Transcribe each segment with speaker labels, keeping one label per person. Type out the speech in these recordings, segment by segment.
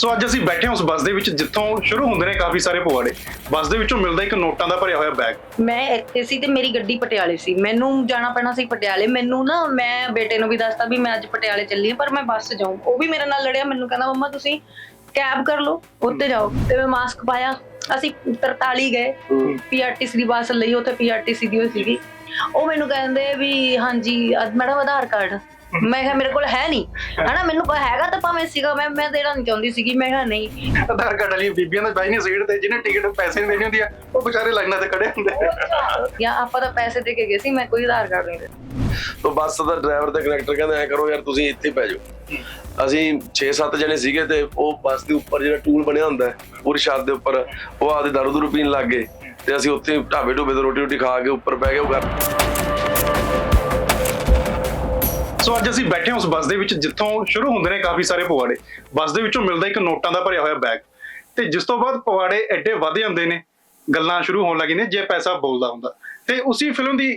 Speaker 1: ਸੋ ਅੱਜ ਅਸੀਂ ਬੈਠੇ ਹਾਂ ਉਸ ਬੱਸ ਦੇ ਵਿੱਚ ਜਿੱਥੋਂ ਸ਼ੁਰੂ ਹੁੰਦੇ ਨੇ ਕਾਫੀ ਸਾਰੇ ਪਵਾੜੇ ਬੱਸ ਦੇ ਵਿੱਚੋਂ ਮਿਲਦਾ ਇੱਕ ਨੋਟਾਂ ਦਾ ਭਰਿਆ ਹੋਇਆ ਬੈਗ
Speaker 2: ਮੈਂ ਇੱਥੇ ਸੀ ਤੇ ਮੇਰੀ ਗੱਡੀ ਪਟਿਆਲੇ ਸੀ। ਮੈਨੂੰ ਜਾਣਾ ਪੈਣਾ ਸੀ ਪਟਿਆਲੇ। ਮੈਨੂੰ ਨਾ ਮੈਂ ਬੇਟੇ ਨੂੰ ਵੀ ਦੱਸਤਾ ਵੀ ਮੈਂ ਅੱਜ ਪਟਿਆਲੇ ਚੱਲੀ ਹਾਂ ਪਰ ਮੈਂ ਬੱਸ ਜਾਊਂ। ਉਹ ਵੀ ਮੇਰੇ ਨਾਲ ਲੜਿਆ। ਮੈਨੂੰ ਕਹਿੰਦਾ ਮੰਮਾ ਤੁਸੀਂ ਕੈਬ ਕਰ ਲਓ ਉੱਤੇ ਜਾਓ। ਤੇ ਮੈਂ ਮਾਸਕ ਪਾਇਆ। ਅਸੀਂ 43 ਗਏ। ਪੀਆਰਟੀਸੀ ਦੀ ਬੱਸ ਲਈ। ਉੱਥੇ ਪੀਆਰਟੀਸੀ ਦੀ ਹੋਈ ਸੀਗੀ। ਉਹ ਮੈਨੂੰ ਕਹਿੰਦੇ ਵੀ ਹਾਂਜੀ ਮੈਡਮ ਆਧਾਰ ਕਾਰਡ ਮੈਂ ਕਿਹਾ ਮੇਰੇ ਕੋਲ ਹੈ ਨਹੀਂ। ਹਨਾ ਮੈਨੂੰ ਕੋਈ ਹੈਗਾ ਤਾਂ ਭਾਵੇਂ ਸੀਗਾ ਮੈਂ ਮੈਂ ਦੇਣਾ ਨਹੀਂ ਚਾਹੁੰਦੀ ਸੀਗੀ ਮੈਂ ਕਿਹਾ ਨਹੀਂ।
Speaker 1: ਆਧਾਰ ਕਾਰਡ ਵਾਲੀ ਬੀਬੀਆਂ ਦਾ ਬਾਈ ਨਹੀਂ ਸੀਟ ਤੇ ਜਿਹਨੇ ਟਿਕਟ ਪੈਸੇ ਨਹੀਂ ਦੇਣੀ ਹੁੰਦੀ ਆ ਉਹ ਵਿਚਾਰੇ ਲਾਈਨਾਂ ਤੇ ਖੜੇ ਹੁੰਦੇ
Speaker 2: ਜਾਂ ਆਪਾਂ ਤਾਂ ਪੈਸੇ ਦੇ ਕੇ ਗਏ ਸੀ ਮੈਂ ਕੋਈ ਆਧਾਰ ਕਾਰਡ ਨਹੀਂ
Speaker 3: ਤੋ ਬੱਸ ਦਾ ਡਰਾਈਵਰ ਤੇ ਕਨੈਕਟਰ ਕਹਿੰਦੇ ਐ ਕਰੋ ਯਾਰ ਤੁਸੀਂ ਇੱਥੇ ਪੈ ਜਾਓ। ਅਸੀਂ 6-7 ਜਣੇ ਸੀਗੇ ਤੇ ਉਹ ਬੱਸ ਦੇ ਉੱਪਰ ਜਿਹੜਾ ਟੂਲ ਬਣਿਆ ਹੁੰਦਾ ਹੈ, ਪੂਰੀ ਛੱਤ ਦੇ ਉੱਪਰ ਉਹ ਆਦੇ ਦਾਰੂ ਦੂਰੂ ਪੀਣ ਲੱਗ ਗਏ। ਤੇ ਅਸੀਂ ਉੱਥੇ ਢਾਬੇ ਢੋਬੇ ਤੋਂ ਰੋਟੀ ਰੋਟੀ ਖਾ ਕੇ ਉੱਪਰ ਬਹਿ ਗਏ ਉਹ ਘਰ।
Speaker 1: ਸੋ ਅੱਜ ਅਸੀਂ ਬੈਠੇ ਹਾਂ ਉਸ ਬੱਸ ਦੇ ਵਿੱਚ ਜਿੱਥੋਂ ਸ਼ੁਰੂ ਹੁੰਦੇ ਨੇ ਕਾਫੀ ਸਾਰੇ ਪਵਾੜੇ। ਬੱਸ ਦੇ ਵਿੱਚੋਂ ਮਿਲਦਾ ਇੱਕ ਨੋਟਾਂ ਦਾ ਭਰਿਆ ਹੋਇਆ ਬੈਗ ਤੇ ਜਿਸ ਤੋਂ ਬਾਅਦ ਪਵਾੜੇ ਐਡੇ ਵੱਧ ਜਾਂਦੇ ਨੇ ਗੱਲਾਂ ਸ਼ੁਰੂ ਹੋਣ ਲੱਗੀਆਂ ਨੇ ਜੇ ਪੈਸਾ ਬੋਲਦਾ ਹੁੰਦਾ। ਤੇ ਉਸੇ ਫਿਲਮ ਦੀ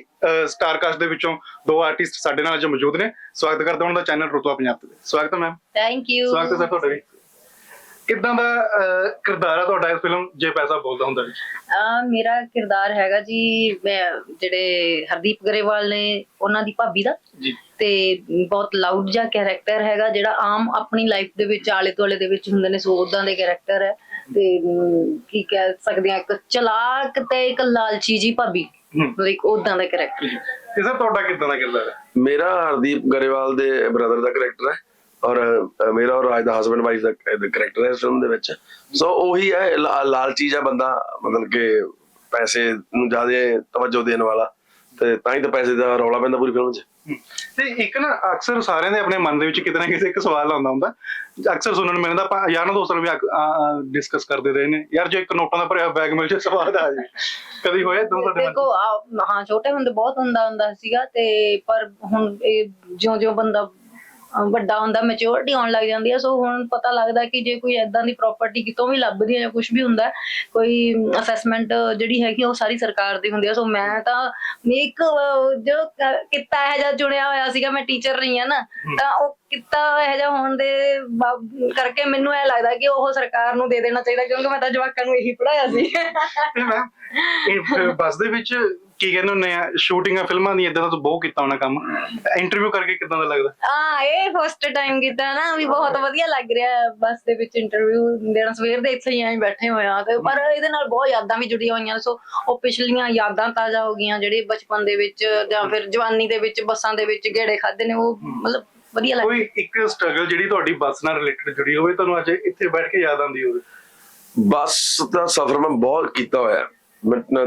Speaker 1: ਸਟਾਰ ਕਾਸਟ ਦੇ ਵਿੱਚੋਂ ਦੋ ਆਰਟਿਸਟ ਸਾਡੇ ਨਾਲ ਅੱਜ ਮੌਜੂਦ ਨੇ। ਸਵਾਗਤ ਕਰਦੇ ਹਾਂ ਉਹਨਾਂ ਦਾ ਚੈਨਲ ਰੁਤਵਾ ਪੰਜਾਬ ਤੇ। ਸਵਾਗਤ ਹੈ ਮੈਮ
Speaker 2: ਥੈਂਕ ਯੂ
Speaker 1: ਸਵਾਗਤ ਹੈ ਸਰ ਤੁਹਾਡਾ ਵੀ। ਕਿੱਦਾਂ ਦਾ ਕਿਰਦਾਰ ਹੈ ਤੁਹਾਡਾ ਇਸ ਫਿਲਮ ਜੇ ਪੈਸਾ ਬੋਲਦਾ ਹੁੰਦਾ ਵਿੱਚ
Speaker 2: ਆ ਮੇਰਾ ਕਿਰਦਾਰ ਹੈਗਾ ਜੀ ਮੈਂ ਜਿਹੜੇ ਹਰਦੀਪ ਗਰੇਵਾਲ ਨੇ ਉਹਨਾਂ ਦੀ ਭਾਬੀ ਦਾ।
Speaker 1: ਜੀ।
Speaker 2: ਤੇ ਬਹੁਤ ਲਾਊਡ ਜਿਹਾ ਕੈਰੈਕਟਰ ਹੈਗਾ ਜਿਹੜਾ ਆਮ ਆਪਣੀ ਲਾਈਫ ਦੇ ਵਿੱਚ ਆਲੇ ਦੁਆਲੇ ਦੇ ਵਿੱਚ ਹੁੰਦੇ ਨੇ ਸੋ ਉਦਾਂ ਦੇ ਕੈਰੈਕਟਰ ਹੈ। ਤੇ ਕੀ ਕਹਿ ਸਕਦੇ ਆ ਇੱਕ ਚਲਾਕ ਤੇ ਇੱਕ ਲਾਲਚੀ ਜੀ ਭਾਬੀ। ਲਾਈਕ ਉਦਾਂ ਦਾ ਕੈਰੈਕਟਰ
Speaker 1: ਤੇ ਸਰ ਤੁਹਾਡਾ ਕਿੱਦਾਂ ਦਾ ਕਿਰਦਾਰ ਹੈ?
Speaker 3: ਮੇਰਾ ਹਰਦੀਪ ਗਰੇਵਾਲ ਦੇ ਬ੍ਰਦਰ ਦਾ ਕੈਰੈਕਟਰ ਹੈ। ਔਰ ਮੇਰਾ ਔਰ ਰਾਜ ਦਾ ਹਸਬੰਡ ਵਾਈਫ ਦਾ ਕੈਰੈਕਟਰ ਹੈ ਇਸ ਫਿਲਮ ਦੇ ਵਿੱਚ। ਸੋ ਉਹੀ ਹੈ ਲਾਲਚੀ ਜਿਹਾ ਬੰਦਾ ਮਤਲਬ ਕਿ ਪੈਸੇ ਨੂੰ ਜ਼ਿਆਦਾ ਤਵੱਜੋ ਦੇਣ ਵਾਲਾ ਤੇ ਤਾਂ ਹੀ ਤਾਂ ਪੈਸੇ ਦਾ ਰੌਲਾ ਪੈਂਦਾ ਪੂਰੀ ਫਿਲਮ 'ਚ।
Speaker 1: ਤੇ ਇੱਕ ਨਾ ਅਕਸਰ ਸਾਰਿਆਂ ਦੇ ਆਪਣੇ ਮਨ ਦੇ ਵਿੱਚ ਕਿਤੇ ਨਾ ਕਿਤੇ ਇੱਕ ਸਵਾਲ ਆਉਂਦਾ ਹੁੰਦਾ। ਅਕਸਰ ਸੁਣਨ ਨੂੰ ਮਿਲਦਾ ਆਪਾਂ ਯਾਰਾਂ ਦੋਸਤਾਂ ਨੂੰ ਵੀ ਡਿਸਕਸ ਕਰਦੇ ਰਹੇ ਨੇ। ਯਾਰ ਜੇ ਇੱਕ ਨੋਟਾਂ ਦਾ ਭਰਿਆ ਬੈਗ ਮਿਲ ਜੇ ਸਵਾਲ ਆ ਜੇ। ਕਦੀ ਹੋਇਆ ਇਦਾਂ ਤੁਹਾਡੇ?
Speaker 2: ਦੇਖੋ ਆ- ਹਾਂ ਛੋਟੇ ਹੁੰਦੇ ਬਹੁਤ ਹੁੰਦਾ ਹੁੰਦਾ ਸੀਗਾ ਤੇ ਪਰ ਹੁਣ ਇਹ ਜਿਉਂ-ਜਿਉਂ ਬੰਦਾ ਅਹ, ਵੱਡਾ ਹੁੰਦਾ ਮੈਚੁਰਿਟੀ ਆਉਣ ਲੱਗ ਜਾਂਦੀ ਹੈ ਸੋ ਹੁਣ ਪਤਾ ਲੱਗਦਾ ਕਿ ਜੇ ਕੋਈ ਐਦਾਂ ਦੀ ਪ੍ਰਾਪਰਟੀ ਕਿਤੋਂ ਵੀ ਲੱਭਦੀ ਹੈ ਜਾਂ ਕੁਝ ਵੀ ਹੁੰਦਾ ਹੈ, ਕੋਈ ਅਸੈਸਮੈਂਟ ਜਿਹੜੀ ਹੈਗੀ ਆ, ਉਹ ਸਾਰੀ ਸਰਕਾਰ ਦੀ ਹੁੰਦੀ ਹੈ ਸੋ ਮੈਂ ਤਾਂ ਇੱਕ ਅਹ, ਜੋ ਕ- ਕਿੱਤਾ ਇਹ ਜਿਹਾ ਚੁਣਿਆ ਹੋਇਆ ਸੀਗਾ ਮੈਂ ਟੀਚਰ ਰਹੀ ਹਾਂ ਨਾ ਤਾਂ ਉਹ ਕਿੱਤਾ ਇਹ ਜਿਹਾ ਹੋਣ ਦੇ ਬਾਵ- ਕਰਕੇ ਮੈਨੂੰ ਇਹ ਲੱਗਦਾ ਕਿ ਉਹ ਸਰਕਾਰ ਨੂੰ ਦੇ ਦੇਣਾ ਚਾਹੀਦਾ ਕਿਉਂਕਿ ਮੈਂ ਤਾਂ ਜਵਾਕਾਂ ਨੂੰ ਇਹੀ ਪੜਾਇਆ ਸੀ।
Speaker 1: ਤੇ ਮੈਮ ਇਹ ਬੱਸ ਦੇ ਵਿੱਚ ਕੀ ਕਹਿੰਦੇ ਹੁੰਦੇ ਆ ਸ਼ੂਟਿੰਗਾਂ ਫਿਲਮਾਂ ਦੀ ਇਦਾਂ ਦਾ ਤਾਂ ਬਹੁਤ ਕੀਤਾ ਹੋਣਾ ਕੰਮ। ਇੰਟਰਵਿਊ ਕਰਕੇ ਕਿਦਾਂ ਦਾ ਲੱਗਦਾ?
Speaker 2: ਹਾਂ ਇਹ ਫਸਟ ਟਾਈਮ ਕੀਤਾ ਨਾ ਵੀ ਬਹੁਤ ਵਧੀਆ ਲੱਗ ਰਿਹਾ ਬੱਸ ਦੇ ਵਿੱਚ ਇੰਟਰਵਿਊ ਦੇਣਾ। ਸਵੇਰ ਦੇ ਇੱਥੇ ਹੀ ਆਏ ਬੈਠੇ ਹੋਏ ਆ ਤੇ ਪਰ ਇਹਦੇ ਨਾਲ ਬਹੁਤ ਯਾਦਾਂ ਵੀ ਜੁੜੀਆਂ ਹੋਈਆਂ। ਸੋ ਉਹ ਪਿਛਲੀਆਂ ਯਾਦਾਂ ਤਾਜ਼ਾ ਹੋ ਗਈਆਂ ਜਿਹੜੇ ਬਚਪਨ ਦੇ ਵਿੱਚ ਜਾਂ ਫਿਰ ਜਵਾਨੀ ਦੇ ਵਿੱਚ ਬੱਸਾਂ ਦੇ ਵਿੱਚ ਗੇੜੇ ਖਾਦੇ ਨੇ ਉਹ ਮਤਲਬ ਵਧੀਆ ਲੱਗ
Speaker 1: ਕੋਈ ਇੱਕ ਸਟਰਗਲ ਜਿਹੜੀ ਤੁਹਾਡੀ ਬੱਸ ਨਾਲ ਰਿਲੇਟਡ ਜੁੜੀ ਹੋਵੇ ਤੁਹਾਨੂੰ ਅੱਜ ਇੱਥੇ ਬੈਠ ਕੇ ਯਾਦ ਆਉਂਦੀ ਹੋਵੇ।
Speaker 3: ਬੱਸ ਦਾ ਸਫ਼ਰ ਮੈਂ ਬਹੁਤ ਕੀਤਾ ਹੋਇਆ।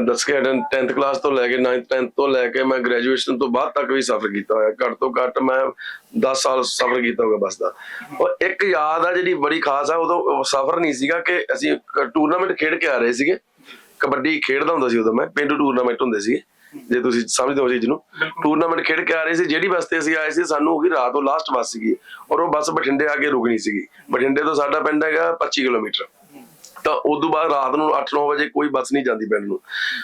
Speaker 3: ਦੱਸ ਕੇ 10th ਕਲਾਸ ਤੋਂ ਲੈ ਕੇ 9th 10th ਤੋਂ ਲੈ ਕੇ ਮੈਂ ਗ੍ਰੈਜੂਏਸ਼ਨ ਤੋਂ ਬਾਅਦ ਤੱਕ ਵੀ ਸਫ਼ਰ ਕੀਤਾ ਹੋਇਆ। ਘੱਟ ਤੋਂ ਘੱਟ ਮੈਂ 10 ਸਾਲ ਸਫ਼ਰ ਕੀਤਾ ਹੋਗਾ ਬੱਸ ਦਾ। ਔਰ ਇੱਕ ਯਾਦ ਆ ਜਿਹੜੀ ਬੜੀ ਖਾਸ ਆ ਉਦੋਂ ਸਫ਼ਰ ਨਹੀਂ ਸੀਗਾ ਕਿ ਅਸੀਂ ਟੂਰਨਾਮੈਂਟ ਖੇਡ ਕੇ ਆ ਰਹੇ ਸੀਗੇ। ਕਬੱਡੀ ਖੇਡਦਾ ਹੁੰਦਾ ਸੀ ਉਦੋਂ ਮੈਂ ਪਿੰਡੂ ਟੂਰਨਾਮੈਂਟ ਹੁੰਦੇ ਸੀਗੇ ਜੇ ਤੁਸੀਂ ਸਮਝਦੇ ਹੋ ਚੀਜ਼ ਨੂੰ। ਟੂਰਨਾਮੈਂਟ ਖੇਡ ਕੇ ਆ ਰਹੇ ਸੀ ਜਿਹੜੀ ਬੱਸ ਤੇ ਅਸੀਂ ਆਏ ਸੀ ਸਾਨੂੰ ਉਹ ਰਾਤ ਉਹ ਲਾਸਟ ਬੱਸ ਸੀਗੀ। ਔਰ ਉਹ ਬੱਸ ਬਠਿੰਡੇ ਆ ਕੇ ਰੁਕਣੀ ਸੀਗੀ। ਬਠਿੰਡੇ ਤੋਂ ਸਾਡਾ ਪਿੰਡ ਹੈਗਾ 25 ਕਿਲੋਮੀਟਰ। ਤਾਂ ਉਦੋਂ ਬਾਅਦ ਰਾਤ ਨੂੰ 8-9 ਵਜੇ ਕੋਈ ਬੱਸ ਨਹੀਂ ਜਾਂਦੀ ਪਿੰਡ ਨੂੰ।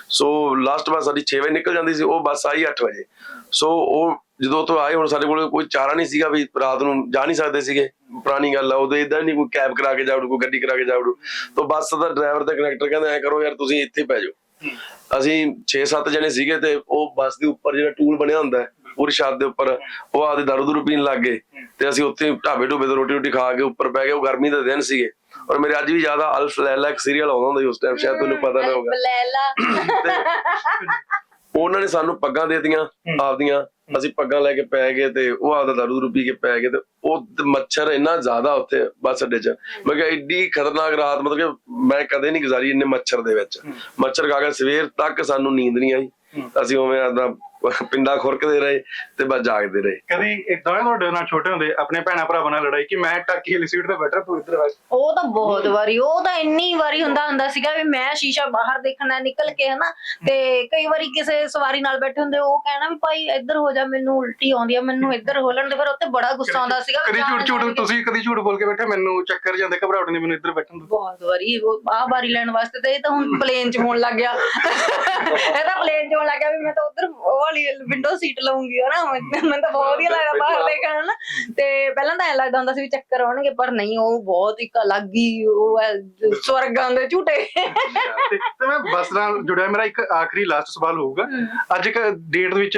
Speaker 3: ਸੋ ਲਾਸਟ ਬੱਸ ਸਾਡੀ 6 ਵਜੇ ਨਿਕਲ ਜਾਂਦੀ ਸੀ, ਉਹ ਬੱਸ ਆਈ 8 ਵਜੇ। ਸੋ ਉਹ ਜਦੋਂ ਉੱਥੋਂ ਆਏ, ਹੁਣ ਸਾਡੇ ਕੋਲ ਕੋਈ ਚਾਰਾ ਨਹੀਂ ਸੀਗਾ ਵੀ ਰਾਤ ਨੂੰ ਜਾ ਨਹੀਂ ਸਕਦੇ ਸੀਗੇ। ਪੁਰਾਣੀ ਗੱਲ ਆ, ਉਦੋਂ ਇਦਾਂ ਨਹੀਂ ਕੋਈ ਕੈਬ ਕਰਾ ਕੇ ਜਾਵੜੂ, ਕੋਈ ਗੱਡੀ ਕਰਾ ਕੇ ਜਾਵੜੂ। ਤਾਂ ਬੱਸ ਦਾ ਡਰਾਈਵਰ ਤੇ ਕੰਡਕਟਰ ਕਹਿੰਦੇ, ਐ ਕਰੋ ਯਾਰ, ਤੁਸੀਂ ਇੱਥੇ ਪੈ ਜਾਓ। ਅਸੀਂ 6-7 ਜਣੇ ਸੀਗੇ ਤੇ ਉਹ ਬੱਸ ਦੇ ਉੱਪਰ ਜਿਹੜਾ ਟੂਲ ਬਣਿਆ ਹੁੰਦਾ ਪੂਰੀ ਛੱਤ ਦੇ ਉੱਪਰ, ਉਹ ਆਦੇ ਦਾਰੂ ਦੂਰੂ ਪੀਣ ਲੱਗ ਗਏ। ਤੇ ਅਸੀਂ ਉੱਥੇ ਢਾਬੇ ਢੋਬੇ ਤੋਂ ਰੋਟੀ ਰੋਟੀ ਖਾ ਕੇ ਉੱਪਰ ਬਹਿ ਗਏ, ਉਹ ਗਰਮੀ ਦੇ ਦਿਨ ਸੀਗੇ। ਔਰ ਮੇਰੇ ਅੱਜ ਵੀ ਜ਼ਿਆਦਾ ਅਲਫ ਲੈਲਾ ਇੱਕ ਸੀਰੀਅਲ ਆਉਂਦਾ ਹੁੰਦਾ ਸੀ ਉਸ ਟਾਈਮ ਸ਼ਾਇਦ ਤੁਹਾਨੂੰ ਪਤਾ ਨਾ ਹੋਗਾ
Speaker 2: ਲੈਲਾ।
Speaker 3: ਉਹਨਾਂ ਨੇ ਸਾਨੂੰ ਪੱਗਾਂ ਦੇ ਦਿੱਤੀਆਂ ਆਪਦੀਆਂ। ਅਸੀਂ ਪੱਗਾਂ ਲੈ ਕੇ ਪੈ ਗਏ ਤੇ ਉਹ ਆਪਦਾ ਦਾਰੂ ਦੂਰੂ ਪੀ ਕੇ ਪੈ ਗਏ ਤੇ ਉਹ ਮੱਛਰ ਇੰਨਾ ਜ਼ਿਆਦਾ ਉੱਥੇ ਬੱਸ ਅੱਡੇ 'ਚ। ਮੈਂ ਕਿਹਾ ਏਡੀ ਖਤਰਨਾਕ ਰਾਤ ਮਤਲਬ ਕਿ ਮੈਂ ਕਦੇ ਨਹੀਂ ਗੁਜ਼ਾਰੀ ਇੰਨੇ ਮੱਛਰ ਦੇ ਵਿੱਚ। ਮੱਛਰ ਖਾ ਕੇ ਸਵੇਰ ਤੱਕ ਸਾਨੂੰ ਨੀਂਦ ਨਹੀਂ ਆਈ। ਅਸੀਂ ਉਵੇਂ ਆਪਦਾ ਪਿੰਡਾ ਖੁਰਕਦੇ ਰਹੇ ਤੇ ਬਸ ਜਾਗਦੇ ਰਹੇ।
Speaker 1: ਕਦੀ ਇਦਾਂ ਤੁਹਾਡੇ ਨਾਲ ਛੋਟੇ ਹੁੰਦੇ ਆਪਣੇ ਭੈਣਾ ਭਰਾਵਾਂ ਨਾਲ ਲੜਾਈ ਕਿ ਮੈਂ ਟੱਕੀ ਵਾਲੀ ਸੀਟ ਤੇ ਬੈਠਾ ਤੂੰ ਇੱਧਰ ਬੈਠ
Speaker 2: ਉਹ ਤਾਂ ਬਹੁਤ ਵਾਰੀ ਉਹ ਤਾਂ ਇੰਨੀ ਵਾਰੀ ਹੁੰਦਾ ਹੁੰਦਾ ਸੀਗਾ ਵੀ ਮੈਂ ਸ਼ੀਸ਼ਾ ਬਾਹਰ ਦੇਖਣਾ ਨਿਕਲ ਕੇ ਹਨਾ ਤੇ ਕਈ ਵਾਰੀ ਕਿਸੇ ਸਵਾਰੀ ਨਾਲ ਬੈਠੇ ਹੁੰਦੇ ਉਹ ਕਹਿਣਾ ਵੀ ਭਾਈ ਇੱਧਰ ਹੋ ਜਾ ਮੈਨੂੰ ਉਲਟੀ ਆਉਂਦੀ ਆ ਮੈਨੂੰ ਇੱਧਰ ਹੋ ਲੈਣ ਦੇ ਫਿਰ ਉੱਤੇ ਬੜਾ ਗੁੱਸਾ ਆਉਂਦਾ ਸੀਗਾ
Speaker 1: ਕਦੀ ਝੂਠ ਝੂਠ ਤੁਸੀਂ ਕਦੀ ਝੂਠ ਬੋਲ ਕੇ ਬੈਠੇ ਮੈਨੂੰ ਚੱਕਰ ਜਾਂਦੇ ਘਬਰਾਹਟ ਨਹੀਂ ਮੈਨੂੰ ਇੱਧਰ ਬੈਠਣ ਦਿਓ।
Speaker 2: ਬਹੁਤ ਵਾਰੀ ਆਹ ਵਾਰੀ ਲੈਣ ਵਾਸਤੇ ਤੇ ਇਹ ਤਾਂ ਹੁਣ ਪਲੇਨ ਚ ਹੋਣ ਲੱਗ ਗਿਆ। ਇਹ ਤਾਂ ਪਲੇਨ ਚ ਹੋਣ ਲੱਗ ਗਿਆ ਵੀ ਮੈਂ ਤਾਂ ਉਧਰ ਉਹ ਵਾਲੀ ਵਿੰਡੋ ਸੀਟ ਲਵਾਂਗੀ ਹਨਾ ਮੈਨੂੰ ਤਾਂ ਬਹੁਤ ਵਧੀਆ ਲੱਗਦਾ ਬਾਹਰ ਦੇਖਣ ਹਨਾ ਤੇ ਪਹਿਲਾਂ ਤਾਂ ਐ ਲੱਗਦਾ ਹੁੰਦਾ ਸੀ ਵੀ ਚੱਕਰ ਆਉਣਗੇ ਪਰ ਨਹੀਂ ਉਹ ਬਹੁਤ ਇੱਕ ਅਲੱਗ ਹੀ ਉਹ ਸਵਰਗਾਂ ਦੇ ਝੂਟੇ।
Speaker 1: ਤੇ ਮੈਂ ਬੱਸ ਨਾਲ ਜੁੜਿਆ ਮੇਰਾ ਇੱਕ ਆਖਰੀ ਲਾਸਟ ਸਵਾਲ ਹੋਊਗਾ। ਅੱਜ ਇੱਕ ਡੇਟ ਦੇ ਵਿੱਚ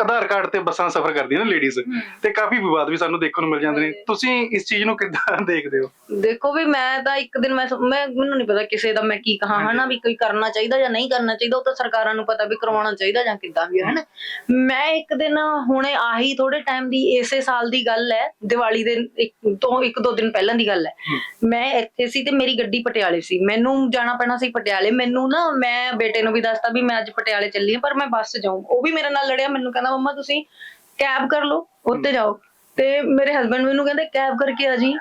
Speaker 1: ਆਧਾਰ ਕਾਰਡ ਤੇ ਬੱਸਾਂ ਸਫ਼ਰ ਕਰਦੀਆਂ ਨੇ ਲੇਡੀਜ਼ ਤੇ ਕਾਫੀ ਵਿਵਾਦ ਵੀ ਸਾਨੂੰ ਦੇਖਣ ਨੂੰ ਮਿਲ ਜਾਂਦੇ ਨੇ। ਤੁਸੀਂ ਇਸ ਚੀਜ਼ ਨੂੰ ਕਿੱਦਾਂ ਦੇਖਦੇ ਹੋ?
Speaker 2: ਦੇਖੋ ਵੀ ਮੈਂ ਤਾਂ ਇੱਕ ਦਿਨ ਮੈਂ ਮੈਂ ਮੈਨੂੰ ਨਹੀਂ ਪਤਾ ਕਿਸੇ ਦਾ ਮੈਂ ਕੀ ਕਹਾਂ ਹਨਾ ਵੀ ਕੋਈ ਕਰਨਾ ਚਾਹੀਦਾ ਜਾਂ ਨਹੀਂ ਕਰਨਾ ਚਾਹੀਦਾ ਉਹ ਤਾਂ ਸਰਕਾਰਾਂ ਨੂੰ ਪਤਾ ਵੀ ਕਰਵਾਉਣਾ ਚਾਹੀਦਾ ਜਾਂ ਕਿੱਦਾਂ ਵੀ ਹਨਾ। ਮੈਂ ਇੱਕ ਦਿਨ ਹੁਣੇ ਆਹੀ ਥੋੜੇ ਟਾਈਮ ਦੀ ਇਸੇ ਸਾਲ ਦੀ ਗੱਲ ਹੈ ਦੀਵਾਲੀ ਦੇ ਇੱਕ ਤੋਂ ਇੱਕ ਦੋ ਦਿਨ ਪਹਿਲਾਂ ਦੀ ਗੱਲ ਹੈ। ਮੈਂ ਇੱਥੇ ਸੀ ਤੇ ਮੇਰੀ ਗੱਡੀ ਪਟਿਆਲੇ ਸੀ। ਮੈਨੂੰ ਜਾਣਾ ਪੈਣਾ ਸੀ ਪਟਿਆਲੇ। ਮੈਨੂੰ ਨਾ ਮੈਂ ਬੇਟੇ ਨੂੰ ਵੀ ਦੱਸਤਾ ਵੀ ਮੈਂ ਅੱਜ ਪਟਿਆਲੇ ਚੱਲੀ ਹਾਂ ਪਰ ਮੈਂ ਬੱਸ ਜਾਊਂ। ਉਹ ਵੀ ਮੇਰੇ ਨਾਲ ਲੜਿਆ ਮੈਨੂੰ ਕਹਿੰਦਾ ਮੰਮਾ ਤੁਸੀਂ ਕੈਬ ਕਰ ਲਓ ਉੱਤੇ ਜਾਓ। ਤੇ ਮੇਰੇ ਹਸਬੰਡ ਮੈਨੂੰ ਕਹਿੰਦੇ ਕੈਬ ਕਰਕੇ ਆ ਜੀ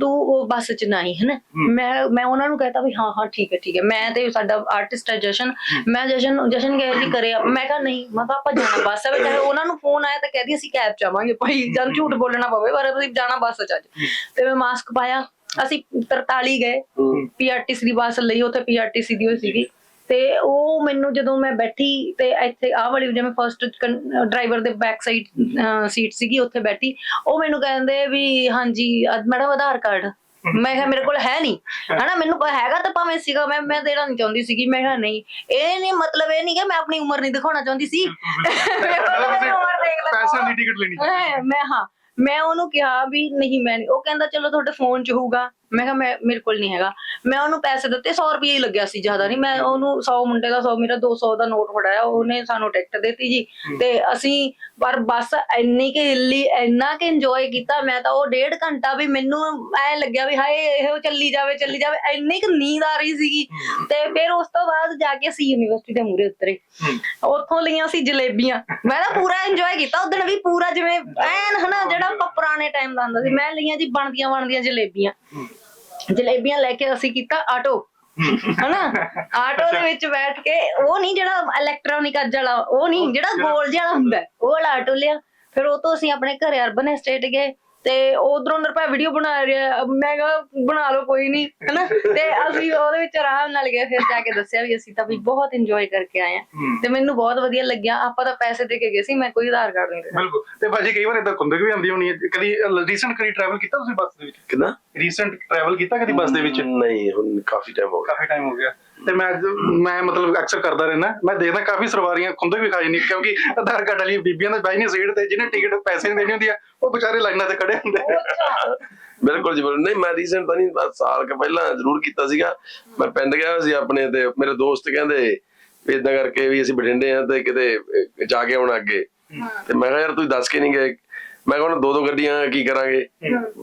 Speaker 2: ਤੂੰ ਉਹ ਬੱਸ 'ਚ ਨਹੀਂ ਹੈ। ਨਾ ਮੈਂ ਮੈਂ ਉਹਨਾਂ ਨੂੰ ਕਹਤਾ ਵੀ ਹਾਂ ਹਾਂ ਠੀਕ ਹੈ ਠੀਕ ਹੈ। ਮੈਂ ਤੇ ਸਾਡਾ ਆਰਟਿਸਟ ਹੈ ਜਸ਼ਨ। ਮੈਂ ਜਸ਼ਨ ਜਸ਼ਨ ਗਏ ਜੀ ਕਰੇ ਮੈਂ ਕਿਹਾ ਨਹੀਂ ਮੈਂ ਕਿਹਾ ਆਪਾਂ ਜਾਣਾ ਬੱਸ ਹੈ। ਚਾਹੇ ਉਹਨਾਂ ਨੂੰ ਫੋਨ ਆਇਆ ਤਾਂ ਕਹਿਦੀ ਅਸੀਂ ਕੈਬ ਚ ਆਵਾਂਗੇ ਭਾਈ ਜਦ ਝੂਠ ਬੋਲਣਾ ਪਵੇ ਪਰ ਅਸੀਂ ਜਾਣਾ ਬੱਸ 'ਚ ਅੱਜ। ਤੇ ਮੈਂ ਮਾਸਕ ਪਾਇਆ। ਅਸੀਂ 43 ਗਏ ਪੀਆਰਟੀਸੀ ਦੀ ਬੱਸ ਲਈ ਉੱਥੇ ਪੀਆਰਟੀਸੀ ਦੀ ਹੋਈ ਸੀਗੀ। ਤੇ ਉਹ ਮੈਨੂੰ ਜਦੋਂ ਮੈਂ ਬੈਠੀ ਤੇ ਇੱਥੇ ਆਹ ਵਾਲੀ ਜਿਵੇਂ ਫਰਸਟ ਡਰਾਈਵਰ ਦੇ ਬੈਕ ਸਾਈਡ ਸੀਟ ਸੀਗੀ ਉੱਥੇ ਬੈਠੀ ਉਹ ਮੈਨੂੰ ਕਹਿੰਦੇ ਵੀ ਹਾਂਜੀ ਮੈਡਮ ਆਧਾਰ ਕਾਰਡ। ਮੈਂ ਕਿਹਾ ਮੇਰੇ ਕੋਲ ਹੈ ਨਹੀਂ। ਹਨਾ ਮੈਨੂੰ ਪ- ਹੈਗਾ ਤਾਂ ਭਾਵੇਂ ਸੀਗਾ ਮੈਂ ਮੈਂ ਦੇਣਾ ਨਹੀਂ ਚਾਹੁੰਦੀ ਸੀਗੀ ਮੈਂ ਕਿਹਾ ਨਹੀਂ। ਇਹ ਨਹੀਂ ਮਤਲਬ ਇਹ ਨਹੀਂ ਕਿ ਮੈਂ ਆਪਣੀ ਉਮਰ ਨਹੀਂ ਦਿਖਾਉਣਾ ਚਾਹੁੰਦੀ ਸੀ।
Speaker 1: ਪੈਸਿਆਂ ਦੀ ਟਿਕਟ ਲੈਣੀ।
Speaker 2: ਮੈਂ ਹਾਂ। ਮੈਂ ਉਹਨੂੰ ਕਿਹਾ ਵੀ ਨਹੀਂ ਮੈਂ ਉਹ ਕਹਿੰਦਾ ਚਲੋ ਤੁਹਾਡੇ ਫੋਨ 'ਚ ਹੋਊਗਾ। ਮੈਂ ਕਿਹਾ ਮੈਂ ਮੇਰੇ ਕੋਲ ਨਹੀਂ ਹੈਗਾ। ਮੈਂ ਉਹਨੂੰ ਪੈਸੇ ਦਿੱਤੇ 100 ਰੁਪਏ ਹੀ ਲੱਗਿਆ ਸੀ ਜ਼ਿਆਦਾ ਨਹੀਂ। ਮੈਂ ਉਹਨੂੰ 100 ਮੁੰਡੇ ਦਾ 100 ਮੇਰਾ 200 ਦਾ ਨੋਟ ਫੜਾਇਆ ਉਹਨੇ ਸਾਨੂੰ ਟਿਕਟ ਦਿੱਤੀ ਜੀ। ਤੇ ਅਸੀਂ ਪਰ ਬੱਸ ਇੰਨੀ ਕਿ ਹਿੱਲੀ ਇੰਨਾ ਕਿ ਇੰਜੋਏ ਕੀਤਾ ਮੈਂ ਤਾਂ ਉਹ ਡੇਢ ਘੰਟਾ ਵੀ ਮੈਨੂੰ ਐ ਲੱਗਿਆ ਵੀ ਹਾਏ ਇਹ ਚੱਲੀ ਜਾਵੇ ਚੱਲੀ ਜਾਵੇ ਇੰਨੀ ਕਿ ਨੀਂਦ ਆ ਰਹੀ ਸੀਗੀ। ਤੇ ਫਿਰ ਉਸ ਤੋਂ ਬਾਅਦ ਜਾ ਕੇ ਅਸੀਂ ਯੂਨੀਵਰਸਿਟੀ ਦੇ ਮੂਹਰੇ ਉਤਰੇ। ਉੱਥੋਂ ਲਈਆਂ ਸੀ ਜਲੇਬੀਆਂ। ਮੈਂ ਤਾਂ ਪੂਰਾ ਇੰਜੋਏ ਕੀਤਾ ਉਦੋਂ ਵੀ ਪੂਰਾ ਜਿਵੇਂ ਐਨ ਹਨਾ ਜਿਹੜਾ ਆਪਾਂ ਪੁਰਾਣੇ ਟਾਈਮ ਦਾ ਹੁੰਦਾ ਸੀ। ਮੈਂ ਲਈਆਂ ਜੀ ਬਣਦੀਆਂ ਬਣਦੀਆਂ ਜਲੇਬੀਆਂ ਜਲੇਬੀਆਂ ਲੈ ਕੇ ਅਸੀਂ ਕੀਤਾ ਆਟੋ। ਹਨਾ? ਆਟੋ ਦੇ ਵਿੱਚ ਬੈਠ ਕੇ ਉਹ ਨਹੀਂ ਜਿਹੜਾ ਇਲੈਕਟ੍ਰੋਨਿਕ ਅੱਜ ਵਾਲਾ ਉਹ ਨਹੀਂ ਜਿਹੜਾ ਗੋਲ ਜਿਹਾ ਹੁੰਦਾ ਉਹ ਵਾਲਾ ਆਟੋ ਲਿਆ। ਫਿਰ ਉਹ ਤੋਂ ਅਸੀਂ ਆਪਣੇ ਘਰੇ ਅਰਬਨ ਐਸਟੇਟ ਗਏ। ਤੇ ਉਧਰੋਂ ਨਰਪਾ ਵੀਡੀਓ ਬਣਾ ਰਿਹਾ ਮੈਂ ਕਿਹਾ ਬਣਾ ਲਓ ਕੋਈ ਨਹੀਂ ਹਨਾ? ਤੇ ਅਸੀਂ ਉਹਦੇ ਵਿੱਚ ਆਰਾਮ ਨਾਲ ਗਏ ਫਿਰ ਜਾ ਕੇ ਦੱਸਿਆ ਵੀ ਅਸੀਂ ਤਾਂ ਵੀ ਬਹੁਤ ਇੰਜੋਏ ਕਰਕੇ ਆਏ ਆ ਤੇ ਮੈਨੂੰ ਬਹੁਤ ਵਧੀਆ ਲੱਗਿਆ ਆਪਾਂ ਤਾਂ ਪੈਸੇ ਦੇ ਕੇ ਗਏ ਸੀ ਮੈਂ ਕੋਈ ਆਧਾਰ ਕਾਰਡ ਨਹੀਂ ਦਿੱਤਾ।
Speaker 1: ਬਿਲਕੁਲ। ਤੇ ਭਾਜੀ ਕਈ ਵਾਰ ਇਦਾਂ ਖੁੰਦਕ ਵੀ ਆਉਂਦੀ ਹੋਣੀ ਹੈ ਕਦੀ ਰੀਸੈਂਟ ਕਦੀ ਟਰੈਵਲ ਕੀਤਾ ਤੁਸੀਂ ਬੱਸ ਦੇ ਵਿੱਚ?
Speaker 3: ਕਿੰਨਾ
Speaker 1: ਰੀਸੈਂਟ ਟਰੈਵਲ ਕੀਤਾ ਕਦੀ ਬੱਸ ਦੇ ਵਿੱਚ?
Speaker 3: ਨਹੀਂ ਹੁਣ ਕਾਫੀ ਟਾਈਮ ਹੋ ਗਿਆ।
Speaker 1: ਕਾਫੀ ਟਾਈਮ ਹੋ ਗਿਆ। ਤੇ ਮੈਂ ਅੱਜ ਮੈਂ ਮਤਲਬ ਅਕਸਰ ਕਰਦਾ ਰਹਿਣਾ ਮੈਂ ਦੇਖਦਾ ਕਾਫੀ ਸਵਾਰੀਆਂ ਖੁੰਦਕ ਵੀ ਖਾਈ ਨਹੀਂ ਕਿਉਂਕਿ ਆਧਾਰ ਕਾਰਡ ਵਾਲੀਆਂ ਬੀਬੀਆਂ ਦਾ ਬਾਈ ਨਹੀਂ ਸੀਟ ਤੇ ਜਿਹਨੇ ਟਿਕਟ ਪੈਸੇ ਨਹੀਂ ਦੇਣੀ ਹੁੰਦੀ ਆ ਉਹ ਵਿਚਾਰੇ ਲਾਈਨਾਂ ਤੇ ਖੜੇ ਹੁੰਦੇ ਆ।
Speaker 3: ਬਿਲਕੁਲ ਜੀ ਬਿਲਕੁਲ। ਨਹੀਂ ਮੈਂ ਰੀਸੈਂਟ ਤਾਂ ਨਹੀਂ ਬਸ ਸਾਲ ਕੇ ਪਹਿਲਾਂ ਜ਼ਰੂਰ ਕੀਤਾ ਸੀਗਾ। ਮੈਂ ਪਿੰਡ ਗਿਆ ਹੋਇਆ ਸੀ ਆਪਣੇ ਤੇ ਮੇਰੇ ਦੋਸਤ ਕਹਿੰਦੇ ਵੀ ਇਦਾਂ ਕਰਕੇ ਵੀ ਅਸੀਂ ਬਠਿੰਡੇ ਆ ਤੇ ਕਿਤੇ ਅਹ, ਜਾ ਕੇ ਆਉਣਾ ਅੱਗੇ। ਤੇ ਮੈਂ ਕਿਹਾ ਯਾਰ ਤੁਸੀਂ ਦੱਸ ਕੇ ਨਹੀਂ ਗਏ। ਮੈਂ ਕਿਹਾ ਹੁਣ ਦੋ ਦੋ ਗੱਡੀਆਂ ਕੀ ਕਰਾਂਗੇ?